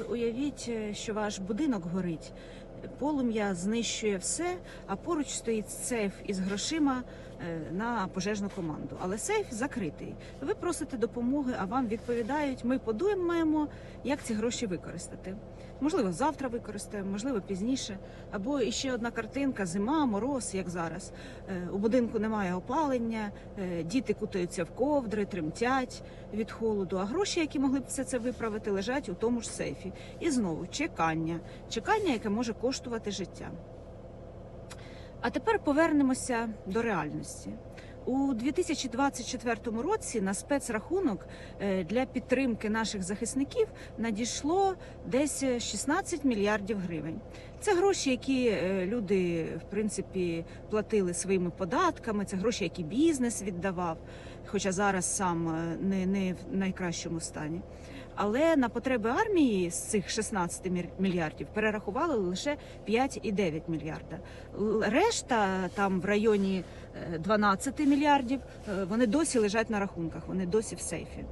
Уявіть, е, що ваш будинок горить, полум'я знищує все, а поруч стоїть сейф із грошима е, на пожежну команду. Але сейф закритий. Ви просите допомоги, а вам відповідають: ми подумаємо, як ці гроші використати. Можливо, завтра використаємо, можливо, пізніше. Або іще одна картинка: зима, мороз, як зараз. Е, У будинку немає опалення, е, діти кутаються в ковдри, тремтять від холоду. А гроші, які могли б все це виправити, лежать у тому ж сейфі. І знову чекання, чекання, яке може коштувати життя. А тепер повернемося до реальності. У 2024 році на спецрахунок е, для підтримки наших захисників надійшло десь 16 мільярдів гривень. Це гроші, які е, люди в принципі платили своїми податками. Це гроші, які бізнес віддавав, хоча зараз сам е, не, не в найкращому стані. Але на потреби армії з цих 16 мір- мільярдів перерахували лише 5,9 мільярда. Решта там в районі е, 12 мільярдів. е, Вони досі лежать на рахунках, вони досі в сейфі.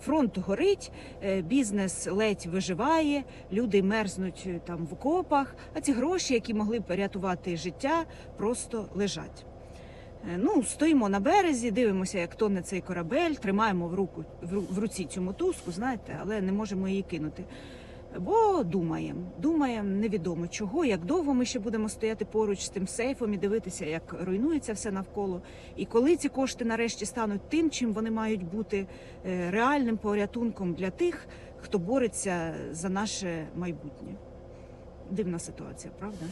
Фронт горить, е, бізнес ледь виживає, люди мерзнуть е, там в окопах. А ці гроші, які могли б рятувати життя, просто лежать. Е, Ну, стоїмо на березі, дивимося, як тоне цей корабель, тримаємо в руку в руці цю мотузку, знаєте, але не можемо її кинути. Бо думаємо, думаємо невідомо чого, як довго ми ще будемо стояти поруч з тим сейфом і дивитися, як руйнується все навколо, і коли ці кошти нарешті стануть тим, чим вони мають бути е, реальним порятунком для тих, хто бореться за наше майбутнє. Дивна ситуація, правда?